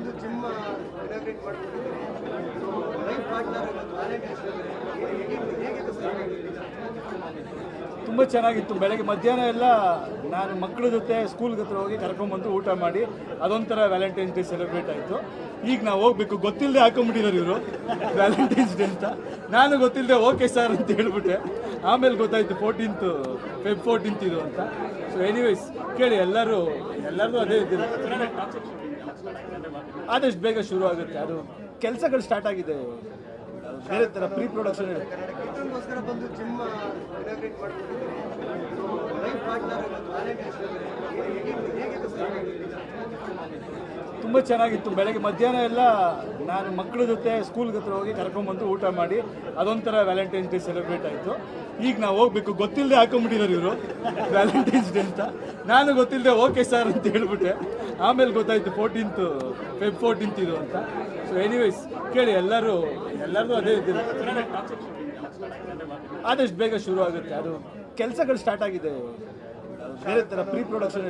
ಬಂದು gym inaugurate ತುಂಬ ಚೆನ್ನಾಗಿತ್ತು. ಬೆಳಗ್ಗೆ ಮಧ್ಯಾಹ್ನ ಎಲ್ಲ ನಾನು ಮಕ್ಕಳ ಜೊತೆ ಸ್ಕೂಲ್ ಹತ್ರ ಹೋಗಿ ಕರ್ಕೊಂಬಂದು ಊಟ ಮಾಡಿ, ಅದೊಂಥರ ವ್ಯಾಲೆಂಟೈನ್ಸ್ ಡೇ ಸೆಲೆಬ್ರೇಟ್ ಆಯಿತು. ಈಗ ನಾವು ಹೋಗ್ಬೇಕು. ಗೊತ್ತಿಲ್ಲದೆ ಹಾಕೊಂಡ್ಬಿಟ್ಟಿದ್ದಾರೆ ಇವರು. ವ್ಯಾಲೆಂಟೈನ್ಸ್ ಡೇ ಅಂತ. ನಾನು ಗೊತ್ತಿಲ್ಲದೆ ಓಕೆ ಸರ್ ಅಂತ ಹೇಳ್ಬಿಟ್ಟೆ. ಆಮೇಲೆ ಗೊತ್ತಾಯಿತು ಫೋರ್ಟೀನ್ತ್ ಫೆಬ್ ಫೋರ್ಟೀನ್ತ್ ಇದು ಅಂತ. ಸೊ ಎನಿವೇಸ್ ಕೇಳಿ, ಎಲ್ಲರೂ ಎಲ್ಲರಿಗೂ ಅದೇ ಇದ್ದಿಲ್ಲ ಆದಷ್ಟು ಬೇಗ ಶುರು ಆಗುತ್ತೆ. ಅದು ಕೆಲಸಗಳು ಸ್ಟಾರ್ಟ್ ಆಗಿದೆ. ಬೇರೆ ಥರ ಪ್ರೀ ಪ್ರೊಡಕ್ಷನ್ ತುಂಬ ಚೆನ್ನಾಗಿತ್ತು. ಬೆಳಗ್ಗೆ ಮಧ್ಯಾಹ್ನ ಎಲ್ಲ ನಾನು ಮಕ್ಕಳ ಜೊತೆ ಸ್ಕೂಲ್ ಹತ್ರ ಹೋಗಿ ಕರ್ಕೊಂಬಂದು ಊಟ ಮಾಡಿ, ಅದೊಂಥರ ವ್ಯಾಲೆಂಟೈನ್ಸ್ ಡೇ ಸೆಲೆಬ್ರೇಟ್ ಆಯಿತು. ಈಗ ನಾವು ಹೋಗ್ಬೇಕು. ಗೊತ್ತಿಲ್ಲದೆ ಹಾಕೊಂಡ್ಬಿಟ್ಟಿದ್ದಾರೆ ಇವರು. ವ್ಯಾಲೆಂಟೈನ್ಸ್ ಡೇ ಅಂತ. ನಾನು ಗೊತ್ತಿಲ್ಲದೆ ಓಕೆ ಸರ್ ಅಂತ ಹೇಳ್ಬಿಟ್ಟೆ. ಆಮೇಲೆ ಗೊತ್ತಾಯಿತು ಫೋರ್ಟೀನ್ತ್ ಫೆಬ್ ಫೋರ್ಟೀನ್ತ್ ಇದು ಅಂತ. ಸೊ ಎನಿವೈಸ್ ಕೇಳಿ, ಎಲ್ಲರೂ, ಎಲ್ಲರಿಗೂ ಅದೇ ಇದ್ದಿಲ್ಲ. ಆದಷ್ಟು ಬೇಗ ಶುರು ಆಗುತ್ತೆ ಅದು ಕೆಲಸಗಳು ಸ್ಟಾರ್ಟ್ ಆಗಿದೆ. ಬೇರೆ ಥರ ಪ್ರೀ ಪ್ರೊಡಕ್ಷನ್